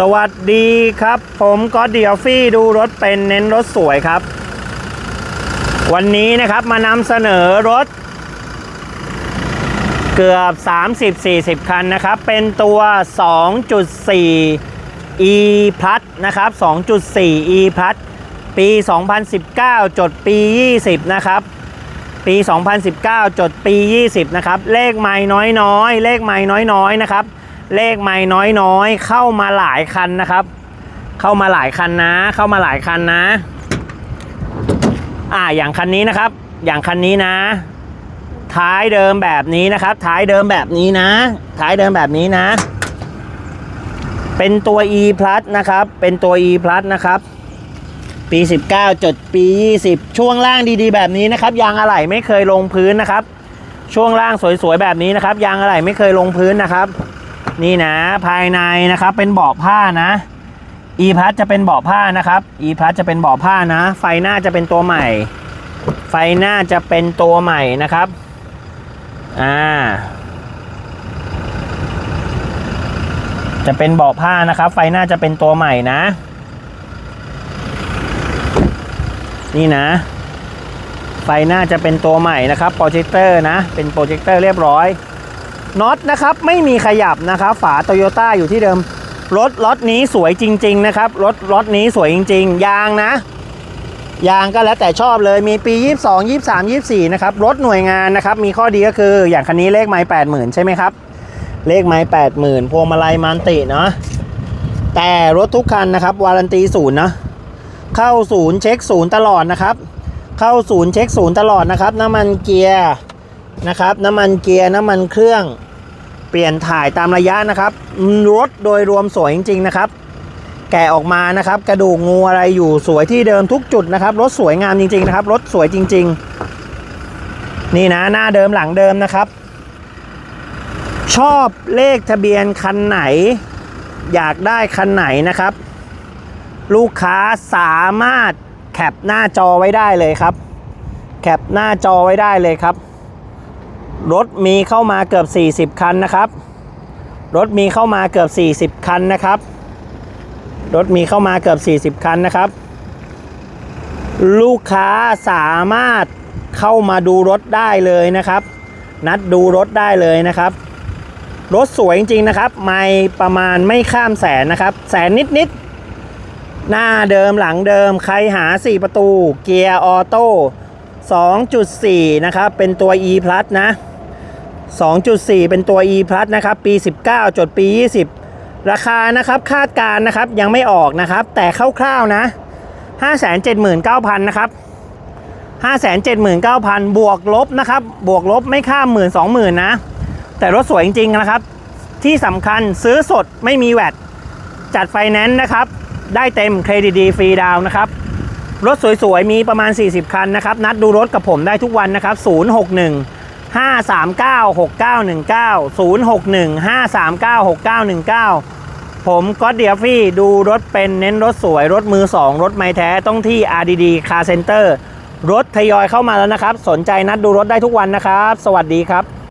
สวัสดีครับ ผมก็เดียวฟี่ดูรถเป็นเน้นรถสวยครับ วันนี้นะครับมานำเสนอรถ เกือบ 30-40 คันนะครับ เป็นตัว 2.4 e plus นะครับ 2.4 e plus ปี 2019 จดปี 20 นะครับ ปี 2019 จดปี 20 นะครับ เลขไม่น้อยๆ เลขไม่น้อยๆ นะครับ เลขไม่น้อยๆ เข้ามาหลายคันนะครับ เข้ามาหลายคันนะ เข้ามาหลายคันนะ อ่าอย่างคันนี้นะครับ อย่างคันนี้นะ ท้ายเดิมแบบนี้นะครับ ท้ายเดิมแบบนี้นะ ท้ายเดิมแบบนี้นะ เป็นตัว e plus นะครับ เป็นตัว e plus นะครับ ปี 19 จดปี 20 ช่วงล่างดีๆ แบบนี้นะครับ ยางอะไหล่ไม่เคยลงพื้นนะครับ ช่วงล่างสวยๆแบบนี้นะครับ ยางอะไหล่ไม่เคยลงพื้นนะครับ นี่นะภายในนะครับเป็นเบาะผ้านะ e plus จะเป็นเบาะผ้านะครับ e plus จะเป็นเบาะผ้านะ ไฟหน้าจะเป็นตัวใหม่ ไฟหน้าจะเป็นตัวใหม่นะครับอ่าจะเป็นเบาะผ้านะครับ ไฟหน้าจะเป็นตัวใหม่นะ นี่นะ ไฟหน้าจะเป็นตัวใหม่นะครับโปรเจคเตอร์นะ เป็นโปรเจคเตอร์เรียบร้อย น็อตนะครับไม่มีขยับนะครับฝาโตโยต้าอยู่ที่เดิม รถรถนี้สวยจริง ๆ นะครับ รถรถนี้สวยจริง ๆ ยางนะ ยางก็แล้วแต่ชอบเลยมีปี 22 23 24 นะครับ รถหน่วยงานนะครับ มีข้อดีก็คืออย่างคันนี้เลขไม้80,000 ใช่ไหมครับ เลขไม้80,000 พวงมาลัยมันติเนาะแต่รถทุกคันนะครับ วารันตีศูนย์เนาะเข้าศูนย์เช็คศูนย์ตลอดนะครับ เข้าศูนย์เช็คศูนย์ตลอดนะครับ น้ำมันเกียร์นะครับ น้ำมันเกียร์น้ำมันเครื่อง ปลี่ยนถ่ายตามระยะนะครับ รถโดยรวมสวยจริง ๆ นะครับ แกะออกมานะครับ กระดูกงูอะไรอยู่สวยที่เดิมทุกจุดนะครับ รถสวยงามจริง ๆ นะครับ รถสวยจริง ๆ นี่นะหน้าเดิมหลังเดิมนะครับ ชอบเลขทะเบียนคันไหน อยากได้คันไหนนะครับ ลูกค้าสามารถแคปหน้าจอไว้ได้เลยครับ แคปหน้าจอไว้ได้เลยครับ รถมีเข้ามาเกือบ 40 คันนะครับ รถมีเข้ามาเกือบ 40 คันนะครับ รถมีเข้ามาเกือบ 40 คันนะครับ ลูกค้าสามารถเข้ามาดูรถได้เลยนะครับ นัดดูรถได้เลยนะครับ รถสวยจริงๆนะครับ ไม่ประมาณไม่ข้ามแสนนะครับ แสนนิดๆหน้าเดิมหลังเดิมใครหา 4 ประตู เกียร์ออโต้ 2.4 นะครับ เป็นตัว e plus นะ 2.4 เป็นตัว e plus นะครับ ปี 19 จดปี 20 ราคานะครับ คาดการนะครับ ยังไม่ออกนะครับ แต่คร่าวๆนะ 579,000 นะครับ 579,000 บวกลบนะครับ บวกลบไม่ข้ามหมื่นสองหมื่นนะ แต่รถสวยจริงๆนะครับ ที่สำคัญซื้อสดไม่มีแวดจัดไฟแนนซ์นะครับ ได้เต็มเครดิตดีฟรีดาวนะครับ รถสวยๆ มีประมาณ 40 คันนะครับ นัดดูรถกับผมได้ทุกวันนะครับ 061 539 6919 061 539 6919 ผมก็เดียฟี่ดูรถเป็นเน้นรถสวย รถมือ 2 รถไม่แท้ต้องที่ RDD Car Center รถทยอยเข้ามาแล้วนะครับ สนใจนัดดูรถได้ทุกวันนะครับ สวัสดีครับ